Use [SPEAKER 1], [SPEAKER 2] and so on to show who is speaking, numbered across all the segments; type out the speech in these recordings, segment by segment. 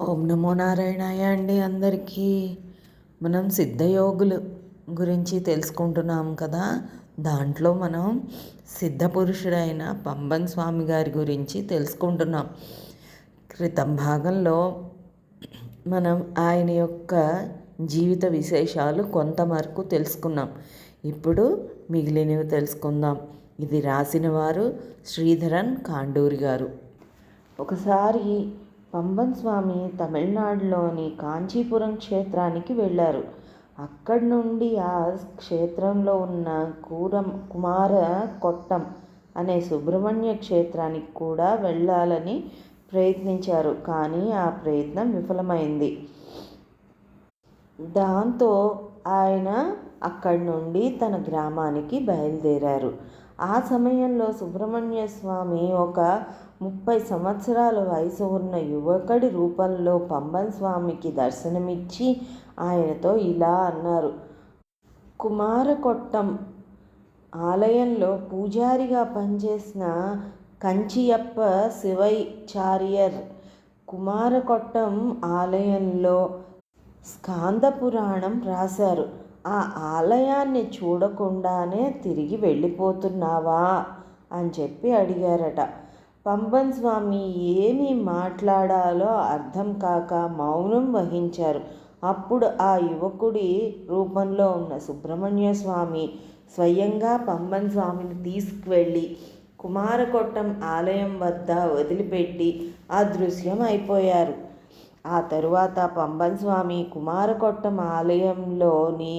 [SPEAKER 1] ఓం నమో నారాయణాయ అండి అందరికీ. మనం సిద్ధయోగులు గురించి తెలుసుకుంటున్నాం కదా. దాంట్లో మనం సిద్ధ పురుషుడైన పంబన్ స్వామి గారి గురించి తెలుసుకుంటున్నాం. క్రితం భాగంలో మనం ఆయన యొక్క జీవిత విశేషాలు కొంతవరకు తెలుసుకున్నాం. ఇప్పుడు మిగిలినవి తెలుసుకుందాం. ఇది రాసిన వారు శ్రీధరన్ కాండూరి గారు. ఒకసారి పంబన్ స్వామి తమిళనాడులోని కాంచీపురం క్షేత్రానికి వెళ్ళారు. అక్కడి నుండి ఆ క్షేత్రంలో ఉన్న కూరం కుమార కొట్టం అనే సుబ్రహ్మణ్య క్షేత్రానికి కూడా వెళ్ళాలని ప్రయత్నించారు. కానీ ఆ ప్రయత్నం విఫలమైంది. దాంతో ఆయన అక్కడి నుండి తన గ్రామానికి బయలుదేరారు. ఆ సమయంలో సుబ్రహ్మణ్య స్వామి ఒక ముప్పై సంవత్సరాల వయసు ఉన్న యువకుడి రూపంలో పంబన్ స్వామికి దర్శనమిచ్చి ఆయనతో ఇలా అన్నారు. కుమారకొట్టం ఆలయంలో పూజారిగా పనిచేసిన కంచియప్ప శివైచార్యర్ కుమారకొట్టం ఆలయంలో స్కాంద పురాణం రాశారు. ఆ ఆలయాన్ని చూడకుండానే తిరిగి వెళ్ళిపోతున్నావా అని చెప్పి అడిగారట. పంబన్ స్వామి ఏమి మాట్లాడాలో అర్థం కాక మౌనం వహించారు. అప్పుడు ఆ యువకుడి రూపంలో ఉన్న సుబ్రహ్మణ్య స్వామి స్వయంగా పంబన్ స్వామిని తీసుకువెళ్ళి కుమారకొట్టం ఆలయం వద్ద వదిలిపెట్టి అదృశ్యం అయిపోయారు ఆ తరువాత పంబన్ స్వామి కుమారకొట్టం ఆలయంలోని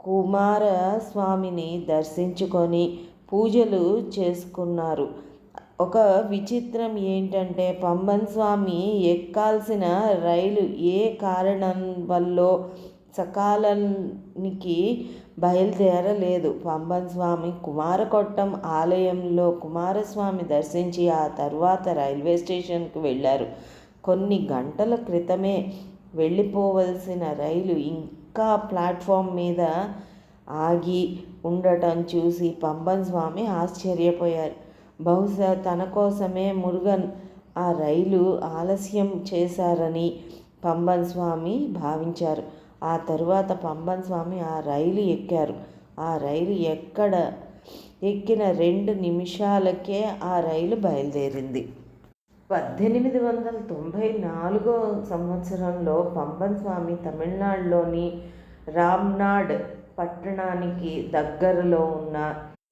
[SPEAKER 1] కుమార స్వామిని దర్శించుకొని పూజలు చేసుకున్నారు. ఒక విచిత్రం ఏంటంటే పంబన్ స్వామి ఎక్కాల్సిన రైలు ఏ కారణం వల్ల సకాలానికి బయలుదేరలేదు? పంబన్ స్వామి కుమారకొట్టం ఆలయంలో కుమారస్వామి దర్శించి ఆ తర్వాత రైల్వే స్టేషన్కు వెళ్ళారు. కొన్ని గంటల క్రితమే వెళ్ళిపోవలసిన రైలు ఇంకా ప్లాట్ఫామ్ మీద ఆగి ఉండటం చూసి పంబన్ స్వామి ఆశ్చర్యపోయారు. బహుశా తన కోసమే మురుగన్ ఆ రైలు ఆలస్యం చేశారని పంబన్ స్వామి భావించారు. ఆ తరువాత పంబన్ స్వామి ఆ రైలు ఎక్కారు. ఆ రైలు ఎక్కడ ఎక్కిన రెండు నిమిషాలకే ఆ రైలు బయలుదేరింది. పద్దెనిమిది వందల తొంభై నాలుగో సంవత్సరంలో పంబన్ స్వామి తమిళనాడులోని రామ్నాడ్ పట్టణానికి దగ్గరలో ఉన్న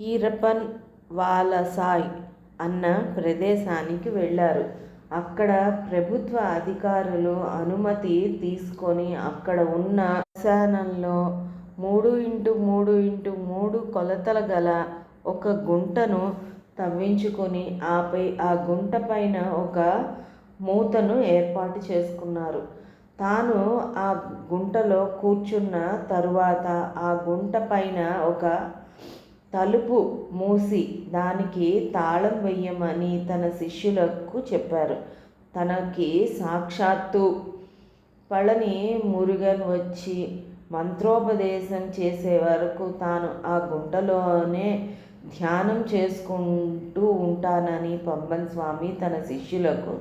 [SPEAKER 1] ఈరపన్ వాలసాయ్ అన్న ప్రదేశానికి వెళ్ళారు. అక్కడ ప్రభుత్వ అధికారులు అనుమతి తీసుకొని అక్కడ ఉన్న శ్మశానంలో మూడు ఇంటూ మూడు ఇంటూ మూడు కొలతల గల ఒక గుంటను తవ్వించుకొని ఆపై ఆ గుంట పైన ఒక మూతను ఏర్పాటు చేసుకున్నారు. తాను ఆ గుంటలో కూర్చున్న తరువాత ఆ గుంట పైన ఒక తలుపు మూసి దానికి తాళం వెయ్యమని తన శిష్యులకు చెప్పారు. తనకి సాక్షాత్తు పళని మురుగన్ వచ్చి మంత్రోపదేశం చేసే వరకు తాను ఆ గుంటలోనే ధ్యానం చేసుకుంటూ ఉంటానని పంబన్ స్వామి తన శిష్యులకు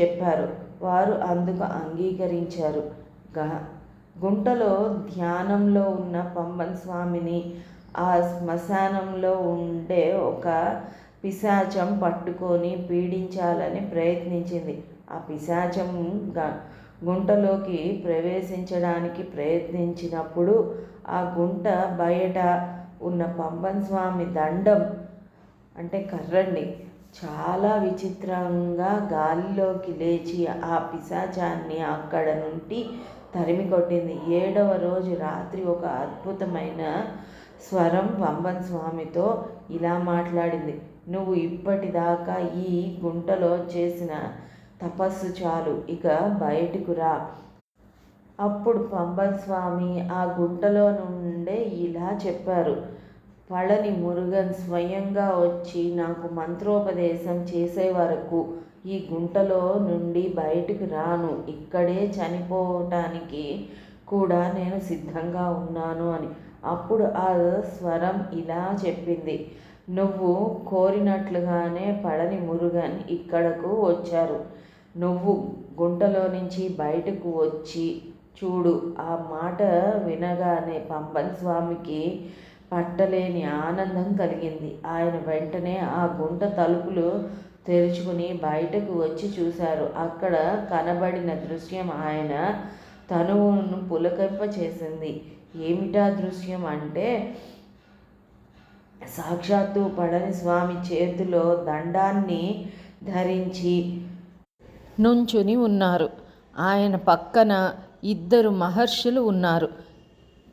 [SPEAKER 1] చెప్పారు. వారు అందుకు అంగీకరించారు. గుంటలో ధ్యానంలో ఉన్న పంబన్ స్వామిని ఆ శ్మశానంలో ఉండే ఒక పిశాచం పట్టుకొని పీడించాలని ప్రయత్నించింది. ఆ పిశాచం గుంటలోకి ప్రవేశించడానికి ప్రయత్నించినప్పుడు ఆ గుంట బయట ఉన్న పంబన్ స్వామి దండం అంటే కర్రండి చాలా విచిత్రంగా గాలిలోకి లేచి ఆ పిశాచాన్ని అక్కడ నుండి తరిమి కొట్టింది ఏడవ రోజు రాత్రి ఒక అద్భుతమైన స్వరం వంబన్ స్వామితో ఇలా మాట్లాడింది. నువ్వు ఇప్పటిదాకా ఈ గుంటలో చేసిన తపస్సు చాలు. ఇక బయటకు రా. అప్పుడు పంబన్ స్వామి ఆ గుంటలో నుండే ఇలా చెప్పారు. పళని మురుగన్ స్వయంగా వచ్చి నాకు మంత్రోపదేశం చేసే వరకు ఈ గుంటలో నుండి బయటకు రాను. ఇక్కడే చనిపోవటానికి కూడా నేను సిద్ధంగా ఉన్నాను అని. అప్పుడు ఆ స్వరం ఇలా చెప్పింది. నువ్వు కోరినట్లుగానే పడని మురుగన్ ఇక్కడకు వచ్చారు. నువ్వు గుంటలో నుంచి బయటకు వచ్చి చూడు. ఆ మాట వినగానే పంపన్ స్వామికి పట్టలేని ఆనందం కలిగింది. ఆయన వెంటనే ఆ గుంట తలుపులు తెరుచుకుని బయటకు వచ్చి చూశారు. అక్కడ కనబడిన దృశ్యం ఆయన తనువును పులకింప చేసింది ఏమిటా దృశ్యం అంటే సాక్షాత్తు పడని స్వామి చేతిలో దండాన్ని ధరించి నుంచుని ఉన్నారు. ఆయన పక్కన ఇద్దరు మహర్షులు ఉన్నారు.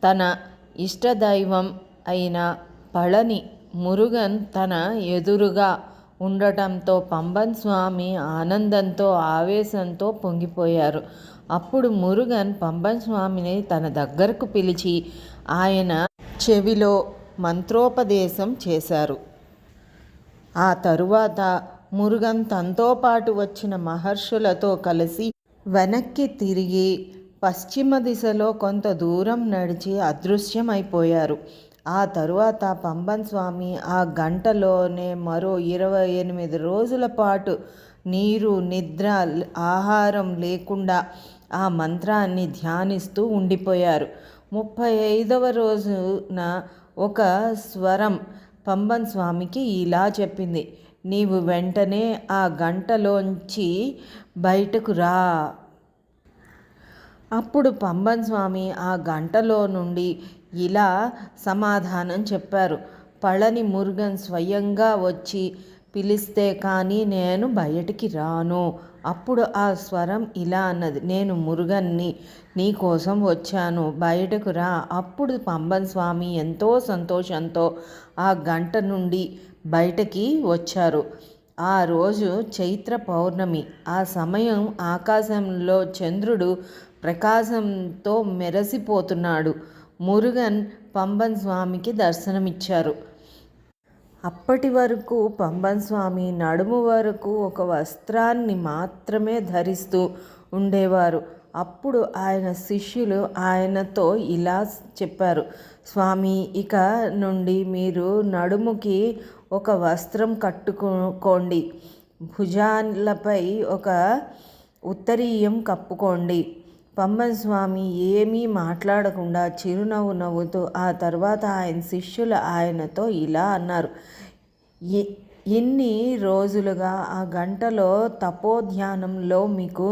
[SPEAKER 1] తన ఇష్టదైవం అయిన పళని మురుగన్ తన ఎదురుగా ఉండటంతో పంబన్ స్వామి ఆనందంతో ఆవేశంతో పొంగిపోయారు. అప్పుడు మురుగన్ పంబన్ స్వామిని తన దగ్గరకు పిలిచి ఆయన చెవిలో మంత్రోపదేశం చేశారు. ఆ తరువాత మురుగన్ తనతో పాటు వచ్చిన మహర్షులతో కలిసి వెనక్కి తిరిగి పశ్చిమ దిశలో కొంత దూరం నడిచి అదృశ్యమైపోయారు. ఆ తరువాత పంబన్ స్వామి ఆ గంటలోనే మరో ఇరవై ఎనిమిది రోజుల పాటు నీరు నిద్ర ఆహారం లేకుండా ఆ మంత్రాన్ని ధ్యానిస్తూ ఉండిపోయారు. ముప్పై ఐదవ రోజున ఒక స్వరం పంబన్ స్వామికి ఇలా చెప్పింది. నీవు వెంటనే ఆ గంటలోంచి బయటకు రా. అప్పుడు పంబన్ స్వామి ఆ గంటలో నుండి ఇలా సమాధానం చెప్పారు. పళని మురుగన్ స్వయంగా వచ్చి పిలిస్తే కానీ నేను బయటికి రాను. అప్పుడు ఆ స్వరం ఇలా అన్నది. నేను మురుగన్ని నీ కోసం వచ్చాను. బయటకు రా. అప్పుడు పంబన్ స్వామి ఎంతో సంతోషంతో ఆ గంట నుండి బయటకి వచ్చారు. ఆ రోజు చైత్ర పౌర్ణమి. ఆ సమయం ఆకాశంలో చంద్రుడు ప్రకాశంతో మెరసిపోతున్నాడు. మురుగన్ పంబన్ స్వామికి దర్శనమిచ్చారు. అప్పటి వరకు పంబన్ స్వామి నడుము వరకు ఒక వస్త్రాన్ని మాత్రమే ధరిస్తూ ఉండేవారు. అప్పుడు ఆయన శిష్యులు ఆయనతో ఇలా చెప్పారు స్వామి ఇక నుండి మీరు నడుముకి ఒక వస్త్రం కట్టుకోండి. భుజాలపై ఒక ఉత్తరీయం కప్పుకోండి. పంబన్ స్వామి ఏమీ మాట్లాడకుండా చిరునవ్వు నవ్వుతూ ఆ తర్వాత ఆయన శిష్యులు ఆయనతో ఇలా అన్నారు. ఎన్ని రోజులుగా ఆ గంటలో తపోధ్యానంలో మీకు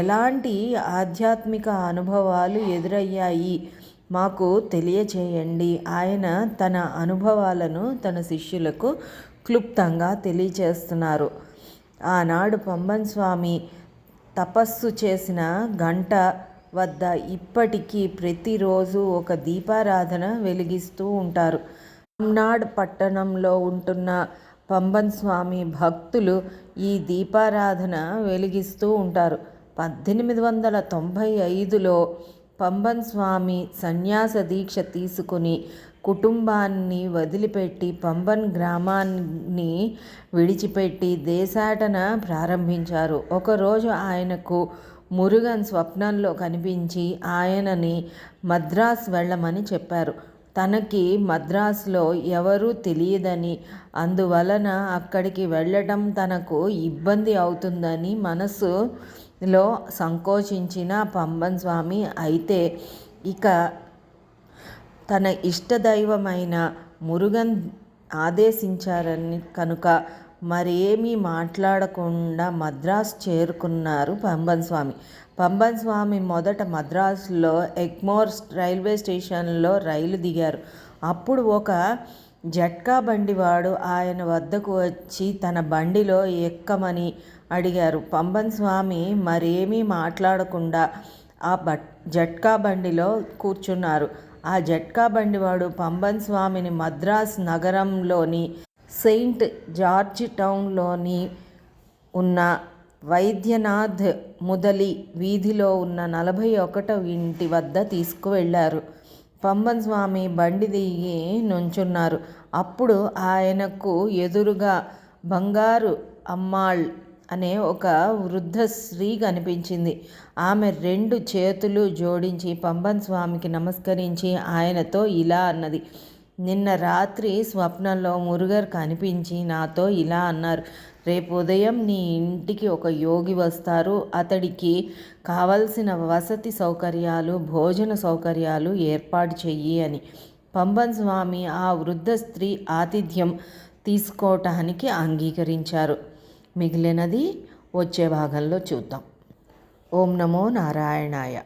[SPEAKER 1] ఎలాంటి ఆధ్యాత్మిక అనుభవాలు ఎదురయ్యాయి? మాకు తెలియచేయండి ఆయన తన అనుభవాలను తన శిష్యులకు క్లుప్తంగా తెలియచేస్తున్నారు. ఆనాడు పంబన్ స్వామి తపస్సు చేసిన గంట వద్ద ఇప్పటికీ ప్రతిరోజు ఒక దీపారాధన వెలిగిస్తూ ఉంటారు. అమ్నాడ్ పట్టణంలో ఉంటున్న పంబన్ స్వామి భక్తులు ఈ దీపారాధన వెలిగిస్తూ ఉంటారు. పద్దెనిమిది వందల తొంభై ఐదులో పంబన్ స్వామి సన్యాస దీక్ష తీసుకుని కుటుంబాన్ని వదిలిపెట్టి పంబన్ గ్రామాన్ని విడిచిపెట్టి దేశాటన ప్రారంభించారు. ఒకరోజు ఆయనకు మురుగన్ స్వప్నంలో కనిపించి ఆయనని మద్రాస్ వెళ్ళమని చెప్పారు. తనకి మద్రాసులో ఎవరూ తెలియదని అందువలన అక్కడికి వెళ్ళటం తనకు ఇబ్బంది అవుతుందని మనసులో సంకోచించిన పంబన్ స్వామి అయితే ఇక తన ఇష్టదైవమైన మురుగన్ ఆదేశించారని కనుక మరేమీ మాట్లాడకుండా మద్రాసు చేరుకున్నారు పంబన్ స్వామి పంబన్ స్వామి మొదట మద్రాసులో ఎగ్మోర్ రైల్వే స్టేషన్లో రైలు దిగారు. అప్పుడు ఒక జట్కా బండివాడు ఆయన వద్దకు వచ్చి తన బండిలో ఎక్కమని అడిగారు. పంబన్ స్వామి మరేమీ మాట్లాడకుండా ఆ బట్ జట్కా బండిలో కూర్చున్నారు. ఆ జట్కా బండివాడు పంబన్ స్వామిని మద్రాస్ నగరంలోని సెయింట్ జార్జ్ టౌన్లోని ఉన్న వైద్యనాథ్ ముదలి వీధిలో ఉన్న నలభై ఒకటవ ఇంటి వద్ద తీసుకువెళ్ళారు. పంబన్ స్వామి బండి దిగి నుంచున్నారు. అప్పుడు ఆయనకు ఎదురుగా బంగారు అమ్మాళ్ అనే ఒక వృద్ధ స్త్రీ కనిపించింది. ఆమె రెండు చేతులు జోడించి పంబన్ స్వామికి నమస్కరించి ఆయనతో ఇలా అన్నది. నిన్న రాత్రి స్వప్నంలో మురుగర్ కనిపించి నాతో ఇలా అన్నారు. రేపు ఉదయం నీ ఇంటికి ఒక యోగి వస్తారు. అతడికి కావలసిన వసతి సౌకర్యాలు భోజన సౌకర్యాలు ఏర్పాటు చెయ్యి అని. పంబన్ స్వామి ఆ వృద్ధ స్త్రీ ఆతిథ్యం తీసుకోవటానికి అంగీకరించారు. మిగిలినది వచ్చే భాగంలో చూద్దాం. ఓం నమో నారాయణాయ.